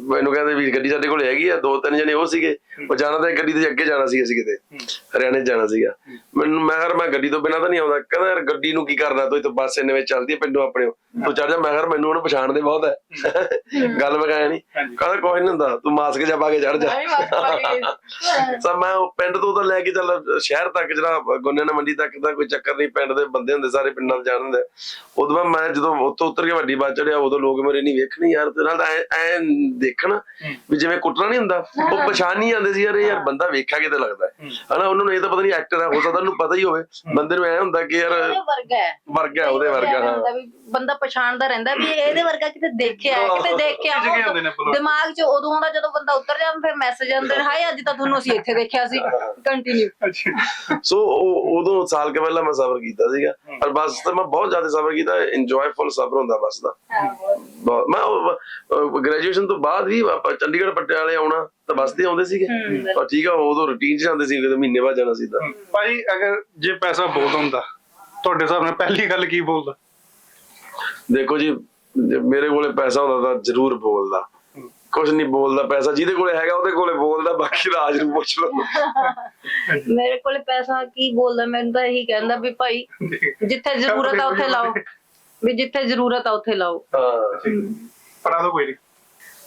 Speaker 3: ਮੈਨੂੰ ਕਹਿੰਦੇ ਵੀ ਗੱਡੀ ਸਾਡੇ ਕੋਲ ਹੈਗੀ ਆ ਦੋ ਤਿੰਨ ਜਣੇ ਉਹ ਸੀਗੇ। ਉਹ ਜਾਣਾ ਤਾਂ ਗੱਡੀ ਦੇ ਅੱਗੇ ਜਾਣਾ ਸੀ ਅਸੀਂ ਕਿਤੇ। ਹਰਿਆਣੇ ਜਾਣਾ ਸੀਗਾ। ਮੈਨੂੰ ਮੈਂ ਕਿਹਾ ਮੈਂ ਗੱਡੀ ਤੋਂ ਬਿਨਾਂ ਤਾਂ ਨਹੀਂ ਆਉਂਦਾ। ਕਹਿੰਦਾ ਯਾਰ ਗੱਡੀ ਨੂੰ ਕੀ ਕਰਨਾ ਤੂੰ ਇੱਥੇ ਬੱਸ ਇੰਨੇ ਵਿੱਚ ਚੱਲਦੀ ਹੈ ਪਿੰਡੋਂ ਆਪਣੇ ਤੂੰ ਚੜ ਜਾ ਮੈਂ ਕਿਹਾ ਮੈਨੂੰ ਉਹਨੂੰ ਪਛਾਣਦੇ ਬਹੁਤ ਹੈ। ਗੱਲ ਮਕਾਇਆ ਨਹੀਂ। ਕਹਿੰਦਾ ਕੋਈ ਨਹੀਂ ਹੁੰਦਾ ਤੂੰ ਮਾਸਕ ਜਾ ਪਾ ਕੇ ਚੜ ਜਾ। ਸਾ ਮੈਂ ਉਹ ਪਿੰਡ ਤੋਂ ਤਾਂ ਲੈ ਕੇ ਚੱਲ ਸ਼ਹਿਰ ਤੱਕ ਜਿਹੜਾ ਗੋਨਿਆਣਾ ਮੰਡੀ ਤੱਕ ਦਾ ਕੋਈ ਚੱਕਰ ਨਹੀਂ। ਪਿੰਡ ਦੇ ਬੰਦੇ ਹੁੰਦੇ ਸਾਰੇ ਪਿੰਡਾਂ ਦੇ ਜਾਣਦੇ ਉਦੋਂ ਬਾਅਦ ਮੈਂ ਜਦੋਂ ਉੱਥੋਂ ਉਤਰ ਕੇ ਵੱਡੀ ਬੱਸ ਚੜਿਆ ਉਦੋਂ ਲੋਕ ਮੇਰੇ ਨਹੀਂ ਵੇਖਣੀ ਯਾਰ ਤੇ ਨਾਲ ਐ ਦੇਖਣਾ ਵੀ ਜਿਵੇਂ ਕੁੱਟਣਾ ਨਹੀਂ ਹੁੰਦਾ ਉਹ ਪਛਾਣ ਨਹੀਂ ਜਾਂਦੇ ਸੀ ਯਾਰ ਇਹ ਯਾਰ ਬੰਦਾ ਵੇਖਿਆ ਕਿਤੇ ਲੱਗਦਾ ਹੈ। ਹਨਾ ਉਹਨਾਂ ਨੂੰ ਇਹ ਤਾਂ ਪਤਾ ਨਹੀਂ ਐਕਟਰ ਹੈ ਹੋ ਸਕਦਾ ਉਹਨੂੰ ਪਤਾ ਹੀ ਹੋਵੇ। ਬੰਦੇ ਨੂੰ ਐ ਹੁੰਦਾ ਕਿ ਯਾਰ
Speaker 2: ਵਰਗਾ ਹੈ।
Speaker 3: ਵਰਗਾ ਉਹਦੇ ਵਰਗਾ ਹਾਂ।
Speaker 2: ਬੰਦਾ ਪਛਾਣਦਾ ਰਹਿੰਦਾ ਵੀ ਇਹਦੇ ਵਰਗਾ ਕਿਤੇ ਦੇਖਿਆ ਹੈ, ਕਿਤੇ ਦੇਖਿਆ। ਦਿਮਾਗ 'ਚ ਉਦੋਂ ਆਉਂਦਾ ਜਦੋਂ ਬੰਦਾ ਉਤਰ ਜਾਂਦਾ ਫਿਰ ਮੈਸੇਜ ਆਉਂਦੇ ਨੇ ਹਾਏ ਅੱਜ ਤਾਂ ਤੁਹਾਨੂੰ ਅਸੀਂ ਇੱਥੇ ਦੇਖਿਆ ਸੀ। ਕੰਟੀਨਿਊ
Speaker 3: ਸੋ ਉਦੋਂ ਸਾਲ ਕੇ ਪਹਿਲਾਂ ਮੈਂ ਸਫ਼ਰ ਕੀਤਾ ਸੀਗਾ ਪਰ ਬੱਸ ਤੇ ਮੈਂ ਬਹੁਤ ਜ਼ਿਆਦਾ ਸਫ਼ਰ ਕੀਤਾ ਇੰਜੋਏਫੁਲ ਸਫ਼ਰ ਹੁੰਦਾ ਬੱਸ ਦਾ। ਮੈਂ ਗ੍ਰੈਜੂਏਸ਼ਨ ਤੋਂ ਬਾਅਦ ਵੀ ਆਪਾਂ ਚੰਡੀਗੜ੍ਹ ਪਟਿਆਲੇ ਆਉਣਾ ਤਾਂ ਬੱਸ ਤੇ ਆਉਂਦੇ ਸੀਗੇ। ਪਰ ਠੀਕ ਆ ਉਦੋਂ ਰੁਟੀਨ ਚ ਜਾਂਦੇ ਸੀ ਕਿਤੇ ਮਹੀਨੇ ਬਾਅਦ ਜਾਣਾ ਸੀ ਤਾਂ
Speaker 1: ਭਾਈ ਅਗਰ ਜੇ ਪੈਸਾ ਬਹੁਤ ਹੁੰਦਾ ਤੁਹਾਡੇ ਹਿਸਾਬ ਨਾਲ ਪਹਿਲੀ ਗੱਲ ਕੀ ਬੋਲਦਾ?
Speaker 3: ਦੇਖੋ ਜੀ ਜੇ ਮੇਰੇ ਕੋਲੇ ਪੈਸਾ ਹੁੰਦਾ ਤਾਂ ਜ਼ਰੂਰ ਬੋਲਦਾ। ਕੁਝ ਨਹੀਂ ਬੋਲਦਾ ਪੈਸਾ ਜਿਹਦੇ ਕੋਲੇ ਹੈਗਾ ਉਹਦੇ ਕੋਲੇ ਬੋਲਦਾ ਬਾਕੀ ਰਾਜ ਨੂੰ ਪੁੱਛ ਲਓ।
Speaker 2: ਮੇਰੇ ਕੋਲ ਪੈਸਾ ਕੀ ਬੋਲਦਾ ਮੈਨੂੰ ਤਾਂ ਇਹੀ ਕਹਿੰਦਾ ਵੀ ਭਾਈ ਜਿੱਥੇ ਜ਼ਰੂਰਤ ਆ ਉੱਥੇ ਲਾਓ। ਵੀ ਜਿੱਥੇ ਜ਼ਰੂਰਤ ਆ ਉੱਥੇ ਲਾਓ।
Speaker 3: ਹਾਂ
Speaker 1: ਪੜਾ ਦੋ ਕੋਈ ਨਹੀਂ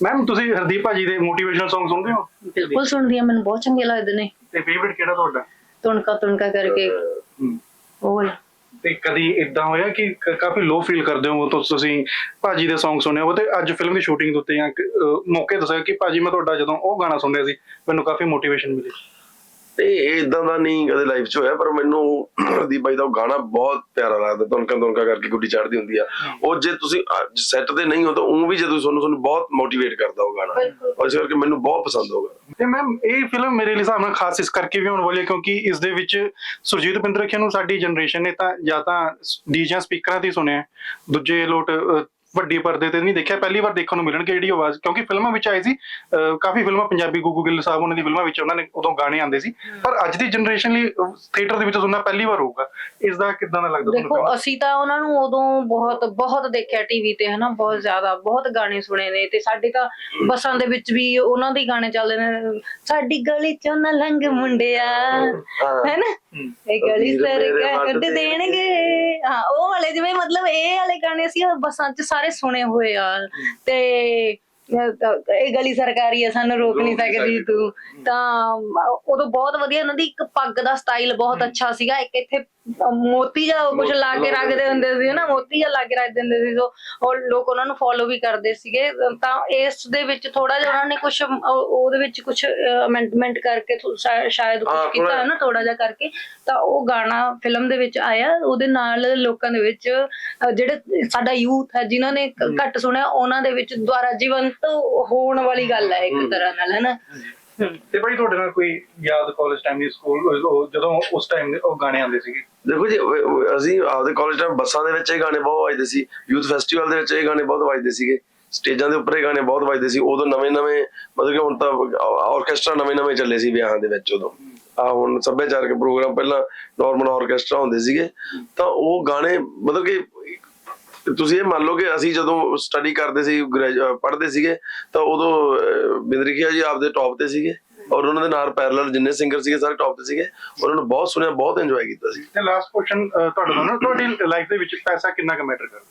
Speaker 1: ਮੈਮ ਤੁਸੀਂ ਹਰਦੀਪ ਭਾਜੀ ਦੇ ਮੋਟੀਵੇਸ਼ਨਲ Song ਸੁਣਦੇ ਹੋ?
Speaker 2: ਬਿਲਕੁਲ ਸੁਣਦੀ ਆ ਮੈਨੂੰ ਬਹੁਤ ਚੰਗੇ ਲੱਗਦੇ ਨੇ।
Speaker 1: ਤੇ ਫੇਵਰਿਟ ਕਿਹੜਾ ਤੁਹਾਡਾ?
Speaker 2: ਤੁਣਕਾ ਤੁਣਕਾ ਕਰਕੇ।
Speaker 1: ਹਮ,
Speaker 2: ਉਹ ਵਾਲਾ।
Speaker 1: ਤੇ ਕਦੀ ਇਦਾਂ ਹੋਇਆ ਕਿ ਕ- ਕਾਫੀ ਲੋ ਫੀਲ ਕਰਦੇ ਹੋ ਤਾਂ ਤੁਸੀਂ ਭਾਜੀ ਦੇ Song ਸੁਣੇ ਹੋ ਤੇ ਅੱਜ ਫਿਲਮ ਦੀ ਸ਼ੂਟਿੰਗ ਦੇ ਉੱਤੇ ਜਾਂ ਕ- ਅਹ, ਮੌਕੇ ਦੱਸਿਆ ਕਿ ਭਾਜੀ ਮੈਂ ਤੁਹਾਡਾ ਜਦੋਂ ਉਹ ਗਾਣਾ ਸੁਣਿਆ ਸੀ ਮੈਨੂੰ ਕਾਫੀ ਮੋਟੀਵੇਸ਼ਨ ਮਿਲੀ।
Speaker 3: ਇਹ ਇਦਾਂ ਦਾ ਨਹੀਂ ਕਦੇ ਲਾਈਫ 'ਚ ਹੋਇਆ ਪਰ ਮੈਨੂੰ ਹਰਦੀਪ ਬਾਈ ਦਾ ਉਹ ਗਾਣਾ ਬਹੁਤ ਪਿਆਰਾ ਲੱਗਦਾ ਤੁਨਕਾ ਤੁਨਕਾ ਕਰਕੇ ਗੁੱਡੀ ਚੜਦੀ ਹੁੰਦੀ ਆ। ਉਹ ਜੇ ਤੁਸੀਂ ਸੈੱਟ ਤੇ ਨਹੀਂ ਹੋ ਤਾਂ ਉਹ ਵੀ ਜਦੋਂ ਤੁਹਾਨੂੰ ਤੁਹਾਨੂੰ ਬਹੁਤ ਮੋਟੀਵੇਟ ਕਰਦਾ ਉਹ ਗਾਣਾ। ਔਰ ਇਸ ਕਰਕੇ ਮੈਨੂੰ ਬਹੁਤ ਪਸੰਦ ਹੋਗਾ
Speaker 1: ਤੇ ਮੈਮ ਇਹ ਫਿਲਮ ਮੇਰੇ ਲਈ ਹਿਸਾਬ ਨਾਲ ਖਾਸ ਇਸ ਕਰਕੇ ਵੀ ਹੋਣ ਵਾਲੀ ਹੈ ਕਿਉਂਕਿ ਇਸ ਦੇ ਵਿੱਚ ਸੁਰਜੀਤ ਬਿੰਦਰਖਿਆ ਨੂੰ ਸਾਡੀ ਜਨਰੇਸ਼ਨ ਨੇ ਤਾਂ ਜਾਂ ਤਾਂ ਡੀਜੇ ਸਪੀਕਰਾਂ ਤੇ ਸੁਣਿਆ। ਦੂਜੇ ਲੋਟ ਵੱਡੀ ਪਰਦੇ ਤੇ ਨਹੀਂ ਦੇਖਿਆ ਪਹਿਲੀ ਵਾਰ ਦੇਖਣ ਨੂੰ ਮਿਲਣਗੇ ਜਿਹੜੀ ਆਵਾਜ਼ ਕਿਉਂਕਿ ਫਿਲਮਾਂ ਵਿੱਚ ਆਈ ਸੀ ਅਹ, ਕਾਫੀ ਫਿਲਮਾਂ ਪੰਜਾਬੀ ਗੁੱਗੂ ਗਿੱਲ ਸਾਹਿਬ ਉਹਨਾਂ ਦੀ ਫਿਲਮਾਂ ਵਿੱਚ ਉਹਨਾਂ ਨੇ ਉਦੋਂ ਗਾਣੇ ਆਉਂਦੇ ਸੀ ਪਰ ਅੱਜ ਦੀ ਜਨਰੇਸ਼ਨ ਲਈ ਥੀਏਟਰ ਦੇ ਵਿੱਚ ਸੁਣਨਾ ਪਹਿਲੀ ਵਾਰ ਹੋਊਗਾ। ਇਸ ਦਾ ਕਿੱਦਾਂ ਦਾ ਲੱਗਦਾ
Speaker 2: ਦੇਖੋ ਅਸੀਂ ਤਾਂ ਉਹਨਾਂ ਨੂੰ ਉਦੋਂ ਬਹੁਤ ਬਹੁਤ ਦੇਖਿਆ ਟੀਵੀ ਤੇ ਹਨਾ ਬਹੁਤ ਜ਼ਿਆਦਾ ਬਹੁਤ ਗਾਣੇ ਸੁਣੇ ਨੇ ਤੇ ਸਾਡੇ ਤਾਂ ਬੱਸਾਂ ਦੇ ਵਿੱਚ ਵੀ ਉਹਨਾਂ ਦੇ ਗਾਣੇ ਚੱਲਦੇ ਨੇ ਸਾਡੀ ਗਲੀ ਚੋਂ ਨਾ ਲੰਘ ਮੁੰਡਿਆ ਹੈਨਾ? ਇਹ ਗਲੀ ਸਰ ਕੱਢ ਦੇਣਗੇ। ਹਾਂ ਉਹ ਵਾਲੇ ਜਿਵੇਂ ਮਤਲਬ ਇਹ ਵਾਲੇ ਗਾਣੇ ਅਸੀਂ ਬੱਸਾਂ 'ਚ ਸਾਰੇ ਸੁਣੇ ਹੋਏ ਆ। ਤੇ ਇਹ ਗਲੀ ਸਰਕਾਰੀ ਆ ਸਾਨੂੰ ਰੋਕ ਨਹੀਂ ਸਕਦੀ। ਤੂੰ। ਤਾਂ। ਉਦੋਂ ਬਹੁਤ ਵਧੀਆ ਉਹਨਾਂ ਦੀ ਇੱਕ ਪੱਗ ਦਾ ਸਟਾਈਲ ਬਹੁਤ ਅੱਛਾ ਸੀਗਾ ਇੱਕ ਇੱਥੇ ਮੋਤੀ ਜਾਂ ਕੁਝ ਲਾ ਕੇ ਰੱਖਦੇ ਹੁੰਦੇ ਸੀ ਨਾ ਮੋਤੀ ਜਾਂ ਲਾ ਕੇ ਰੱਖ ਦਿੰਦੇ ਸੀ ਸੋ ਉਹ ਲੋਕ ਉਹਨਾਂ ਨੂੰ ਫੋਲੋ ਵੀ ਕਰਦੇ ਸੀਗੇ। ਤਾਂ ਇਸ ਦੇ ਵਿੱਚ ਥੋੜਾ ਜਿਹਾ ਉਹਨਾਂ ਨੇ ਕੁਝ ਉਹਦੇ ਵਿੱਚ ਕੁਝ ਅਮੈਂਡਮੈਂਟ ਕਰਕੇ ਸ਼ਾਇਦ ਕੁਝ ਕੀਤਾ ਹੈ ਨਾ ਥੋੜਾ ਜਿਹਾ ਕਰਕੇ। ਤਾਂ ਉਹ ਗਾਣਾ ਫਿਲਮ ਦੇ ਵਿੱਚ ਆਇਆ। ਉਹਦੇ ਨਾਲ ਲੋਕਾਂ ਦੇ ਵਿੱਚ ਜਿਹੜੇ ਸਾਡਾ ਯੂਥ ਹੈ ਜਿਨ੍ਹਾਂ ਨੇ ਘੱਟ ਸੁਣਿਆ ਉਹਨਾਂ ਦੇ ਵਿੱਚ ਦੁਆਰਾ ਜੀਵੰਤ ਹੋਣ ਵਾਲੀ ਗੱਲ ਹੈ ਇੱਕ ਤਰ੍ਹਾਂ ਨਾਲ ਹੈ। ਨਾ
Speaker 1: ਤੇ ਬੜੀ ਤੁਹਾਡੇ ਨਾਲ ਕੋਈ ਯਾਦ ਕਾਲਜ ਟਾਈਮ ਦੀ ਸਕੂਲ ਜਦੋਂ ਉਸ ਟਾਈਮ ਉਹ ਗਾਣੇ ਆਉਂਦੇ ਸੀਗੇ?
Speaker 3: ਦੇਖੋ ਜੀ ਉਹ- ਉਹ ਅਸੀਂ ਆਪਦੇ ਕਾਲਜ ਟਾਈਮ ਬੱਸਾਂ ਦੇ ਵਿੱਚ ਇਹ ਗਾਣੇ ਬਹੁਤ ਵੱਜਦੇ ਸੀ ਯੂਥ ਫੈਸਟੀਵਲ ਦੇ ਵਿੱਚ ਇਹ ਗਾਣੇ ਬਹੁਤ ਵੱਜਦੇ ਸੀਗੇ ਸਟੇਜਾਂ ਦੇ ਉੱਪਰ ਇਹ ਗਾਣੇ ਬਹੁਤ ਵੱਜਦੇ ਸੀ ਉਦੋਂ ਨਵੇਂ ਨਵੇਂ ਮਤਲਬ ਕਿ ਹੁਣ ਤਾਂ ਆਰਕੈਸਟਰਾ ਨਵੇਂ ਨਵੇਂ ਚੱਲੇ ਸੀ ਵਿਆਹਾਂ ਦੇ ਵਿੱਚ ਉਦੋਂ। ਆ ਹੁਣ ਸੱਭਿਆਚਾਰਕ ਪ੍ਰੋਗਰਾਮ ਪਹਿਲਾਂ ਨਾਰਮਲ ਆਰਕੈਸਟਰਾ ਹੁੰਦੇ ਸੀਗੇ ਤਾਂ ਉਹ ਗਾਣੇ ਮਤਲਬ ਕਿ ਤੁਸੀਂ ਇਹ ਮੰਨ ਲਓ ਕਿ ਅਸੀਂ ਜਦੋਂ ਸਟੱਡੀ ਕਰਦੇ ਸੀ ਪੜ੍ਹਦੇ ਸੀਗੇ, ਤਾਂ ਉਦੋਂ ਬਿੰਦਰਿਕੀਆ ਜੀ ਆਪਦੇ ਟੌਪ ਤੇ ਸੀਗੇ ਔਰ ਉਹਨਾਂ ਦੇ ਨਾਲ ਪੈਰਲਲ ਜਿੰਨੇ ਸਿੰਗਰ ਸੀਗੇ ਸਾਰੇ ਟੌਪ ਤੇ ਸੀਗੇ, ਉਹਨਾਂ ਨੂੰ ਬਹੁਤ ਸੁਣਿਆ, ਬਹੁਤ ਇੰਜੋਏ ਕੀਤਾ ਸੀ।
Speaker 1: ਤੇ ਲਾਸਟ ਕੁਐਸਚਨ ਤੁਹਾਡਾ ਨਾ, ਤੁਹਾਡੀ ਲਾਈਫ ਦੇ ਵਿੱਚ ਪੈਸਾ ਕਿੰਨਾ ਕੁ ਮੈਟਰ ਕਰਦਾ?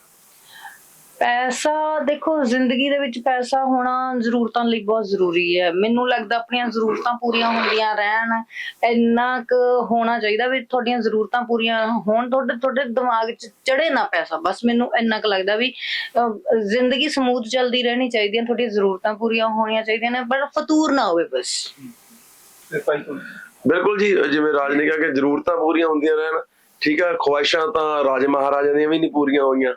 Speaker 2: ਪੈਸਾ ਦੇਖੋ ਜ਼ਿੰਦਗੀ ਦੇ ਵਿੱਚ ਪੈਸਾ ਹੋਣਾ ਜ਼ਰੂਰਤਾਂ ਲਈ ਬਹੁਤ ਜ਼ਰੂਰੀ ਹੈ। ਮੈਨੂੰ ਲੱਗਦਾ ਆਪਣੀਆਂ ਜ਼ਰੂਰਤਾਂ ਪੂਰੀਆਂ ਹੁੰਦੀਆਂ ਰਹਿਣ ਇੰਨਾ ਕੁ ਹੋਣਾ ਚਾਹੀਦਾ ਵੀ ਤੁਹਾਡੀਆਂ ਜ਼ਰੂਰਤਾਂ ਪੂਰੀਆਂ ਹੋਣ ਤੁਹਾਡੇ ਤੁਹਾਡੇ ਦਿਮਾਗ 'ਚ ਚੜੇ ਨਾ ਪੈਸਾ। ਬਸ ਮੈਨੂੰ ਇੰਨਾ ਕੁ ਲੱਗਦਾ ਵੀ ਅਹ, ਜ਼ਿੰਦਗੀ ਸਮੂਥ ਚੱਲਦੀ ਰਹਿਣੀ ਚਾਹੀਦੀ ਹੈ ਤੁਹਾਡੀਆਂ ਜ਼ਰੂਰਤਾਂ ਪੂਰੀਆਂ ਹੋਣੀਆਂ ਚਾਹੀਦੀਆਂ ਨੇ ਪਰ ਫਤੂਰ ਨਾ ਹੋਵੇ ਬਸ।
Speaker 1: ਤੇ ਭਾਈ ਤੁਹਾਨੂੰ
Speaker 3: ਬਿਲਕੁਲ ਜੀ ਜਿਵੇਂ ਰਾਜ ਨੇ ਕਿਹਾ ਕਿ ਜ਼ਰੂਰਤਾਂ ਪੂਰੀਆਂ ਹੁੰਦੀਆਂ ਰਹਿਣ ਠੀਕ ਆ ਖੁਆਇਸ਼ਾਂ ਤਾਂ ਰਾਜੇ ਮਹਾਰਾਜਾ ਦੀਆਂ ਵੀ ਨਹੀਂ ਪੂਰੀਆਂ ਹੋਈਆਂ।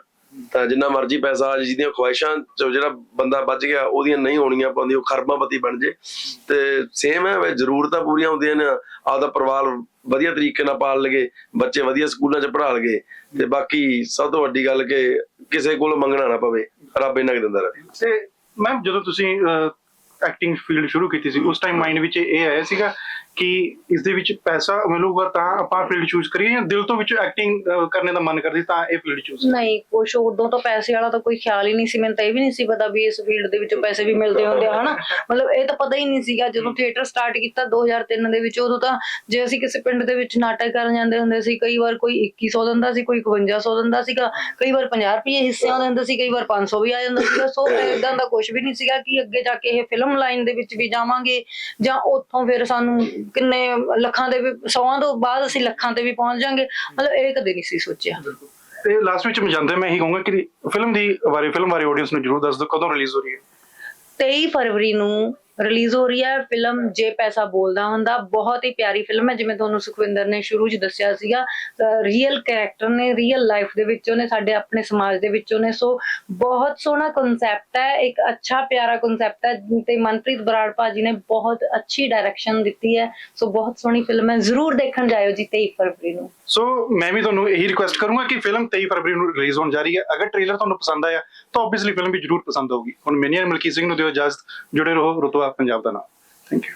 Speaker 3: ਤਾਂ ਜਿੰਨਾ ਮਰਜ਼ੀ ਪੈਸਾ ਆ ਜਿਹਦੀਆਂ ਖੁਆਇਸ਼ਾਂ ਚੋਂ ਜਿਹੜਾ ਬੰਦਾ ਬਚ ਗਿਆ, ਉਹਦੀਆਂ ਨਹੀਂ ਹੋਣੀਆਂ ਪਾਉਂਦੀ ਉਹ ਖਰਬਾਪਤੀ ਬਣ ਜੇ। ਤੇ ਸੇਮ ਹੈ ਵੀ ਜ਼ਰੂਰਤਾਂ ਪੂਰੀਆਂ ਹੁੰਦੀਆਂ ਨੇ, ਆਪਦਾ ਪਰਿਵਾਰ ਵਧੀਆ ਤਰੀਕੇ ਨਾਲ ਪਾਲ ਲਗੇ ਬੱਚੇ ਵਧੀਆ ਸਕੂਲਾਂ 'ਚ ਪੜ੍ਹਾ ਲਗੇ ਤੇ ਬਾਕੀ ਸਭ ਤੋਂ ਵੱਡੀ ਗੱਲ ਕਿ ਕਿਸੇ ਕੋਲ ਮੰਗਣਾ ਨਾ ਪਵੇ, ਰੱਬ ਇੰਨਾ ਦਿੰਦਾ ਰਹੇ
Speaker 1: ਤੇ ਮੈਮ ਜਦੋਂ ਤੁਸੀਂ ਐਕਟਿੰਗ ਫੀਲਡ ਸ਼ੁਰੂ ਕੀਤੀ ਸੀ, ਉਸ ਟਾਈਮ ਮਾਈਂਡ ਵਿੱਚ ਇਹ ਆਇਆ ਸੀਗਾ ਕਿ ਇਸ ਦੇ ਵਿੱਚ ਪੈਸਾ ਮਿਲੂਗਾ ਤਾਂ ਆਪਾਂ ਫੀਲਡ ਚੂਜ਼ ਕਰੀਏ ਜਾਂ ਦਿਲ ਤੋਂ ਵਿੱਚ ਐਕਟਿੰਗ ਕਰਨੇ ਦਾ ਮਨ ਕਰਦੀ ਤਾਂ ਇਹ ਫੀਲਡ ਚੂਜ਼
Speaker 2: ਨਹੀਂ, ਕੁਛ ਉਦੋਂ ਤਾਂ ਪੈਸੇ ਵਾਲਾ ਤਾਂ ਕੋਈ ਖਿਆਲ ਹੀ ਨਹੀਂ ਸੀ, ਮੈਨੂੰ ਤਾਂ ਇਹ ਵੀ ਨਹੀਂ ਸੀ ਪਤਾ ਵੀ ਇਸ ਫੀਲਡ ਦੇ ਵਿੱਚੋਂ ਪੈਸੇ ਵੀ ਮਿਲਦੇ ਹੁੰਦੇ ਆ, ਹਨਾ? ਮਤਲਬ ਇਹ ਤਾਂ ਪਤਾ ਹੀ ਨਹੀਂ ਸੀਗਾ, ਜਦੋਂ ਥੀਏਟਰ ਸਟਾਰਟ ਕੀਤਾ 2003 ਦੇ ਵਿੱਚ, ਉਦੋਂ ਤਾਂ ਜੇ ਅਸੀਂ ਕਿਸੇ ਪਿੰਡ ਦੇ ਵਿੱਚ ਨਾਟਕ ਕਰਨ ਜਾਂਦੇ ਹੁੰਦੇ ਸੀ, ਕਈ ਵਾਰ ਕੋਈ 2100 ਦਿੰਦਾ ਸੀ, ਕੋਈ 5100 ਦਿੰਦਾ ਸੀਗਾ, ਕਈ ਵਾਰ 50 ਰੁਪਏ ਹਿੱਸਿਆਂ ਦਾ ਦਿੰਦਾ ਸੀ, ਕਈ ਵਾਰ 500 ਵੀ ਆ ਜਾਂਦਾ ਸੀਗਾ, ਸੋ ਇਦਾਂ ਦਾ ਕੁਝ ਵੀ ਨਹੀਂ ਸੀਗਾ ਕਿ ਅੱਗੇ ਜਾ ਕੇ ਇਹ ਫਿਲਮ ਲਾਈਨ ਦੇ ਵਿੱਚ ਵੀ ਜਾਵਾਂਗੇ ਜਾਂ ਉੱਥੋਂ ਫਿਰ ਸਾਨੂੰ ਕਿੰਨੇ ਲੱਖਾਂ ਦੇ ਵੀ ਸੌਆਂ ਤੋਂ ਬਾਅਦ ਅਸੀਂ ਲੱਖਾਂ ਤੇ ਵੀ ਪਹੁੰਚ ਜਾਾਂਗੇ। ਮਤਲਬ ਇਹ ਕਦੇ ਨਹੀਂ ਸੀ ਸੋਚਿਆ।
Speaker 1: ਤੇ ਲਾਸਟ ਵਿੱਚ ਮੈਂ ਜਾਂਦੇ ਮੈਂ ਇਹੀ ਕਹੂੰਗਾ ਕਿ ਫਿਲਮ ਦੀ ਬਾਰੇ ਫਿਲਮ ਬਾਰੇ ਆਡੀਅנס ਨੂੰ ਜਰੂਰ ਦੱਸ ਦਿਓ ਕਦੋਂ ਰਿਲੀਜ਼ ਹੋ ਰਹੀ ਹੈ?
Speaker 2: 23 ਫਰਵਰੀ ਨੂੰ ਰਿਲੀਜ਼ ਹੋ ਰਹੀ ਹੈ। ਫਿਲਮ ਜੇ ਪੈਸਾ ਬੋਲਦਾ ਹੁੰਦਾ ਬਹੁਤ ਹੀ ਪਿਆਰੀ ਫਿਲਮ ਹੈ। ਜਿਵੇਂ ਤੁਹਾਨੂੰ ਸੁਖਵਿੰਦਰ ਨੇ ਸ਼ੁਰੂ 'ਚ ਦੱਸਿਆ ਸੀਗਾ ਰੀਅਲ ਕੈਰੈਕਟਰ ਨੇ ਰੀਅਲ ਲਾਈਫ ਦੇ ਵਿੱਚੋਂ ਨੇ ਸਾਡੇ ਆਪਣੇ ਸਮਾਜ ਦੇ ਵਿੱਚੋਂ ਨੇ। ਸੋ ਬਹੁਤ ਸੋਹਣਾ ਕਨਸੈਪਟ ਹੈ। ਇੱਕ ਅੱਛਾ ਪਿਆਰਾ ਕਨਸੈਪਟ ਹੈ। ਤੇ ਮਨਪ੍ਰੀਤ ਬਰਾੜ ਭਾਜੀ ਨੇ ਬਹੁਤ ਅੱਛੀ ਡਾਇਰੈਕਸ਼ਨ ਦਿੱਤੀ ਹੈ। ਸੋ ਬਹੁਤ ਸੋਹਣੀ ਫਿਲਮ ਹੈ। ਜ਼ਰੂਰ ਦੇਖਣ ਜਾਇਓ ਜੀ 23 ਫਰਵਰੀ ਨੂੰ।
Speaker 1: ਸੋ ਮੈਂ ਵੀ ਤੁਹਾਨੂੰ ਇਹੀ ਰਿਕੁਐਸਟ ਕਰੂੰਗਾ ਕਿ ਫਿਲਮ 23 ਫਰਵਰੀ ਨੂੰ ਰਿਲੀਜ਼ ਹੋਣ ਜਾ ਰਹੀ ਹੈ। ਅਗਰ ਟ੍ਰੇਲਰ ਤੁਹਾਨੂੰ ਪਸੰਦ ਆਇਆ ਤਾਂ ਆਬਵੀਅਸਲੀ ਫਿਲਮ ਵੀ ਜਰੂਰ ਪਸੰਦ ਆਊਗੀ। ਹੁਣ ਮੈਨੀਆ ਮਲਕੀ ਸਿੰਘ ਨੂੰ ਦਿਓ ਇਜਾਜ਼ਤ। ਜੁੜੇ ਰਹੋ ਰੁਤਬਾ ਪੰਜਾਬ ਦਾ ਨਾਮ ਥੈਂਕ ਯੂ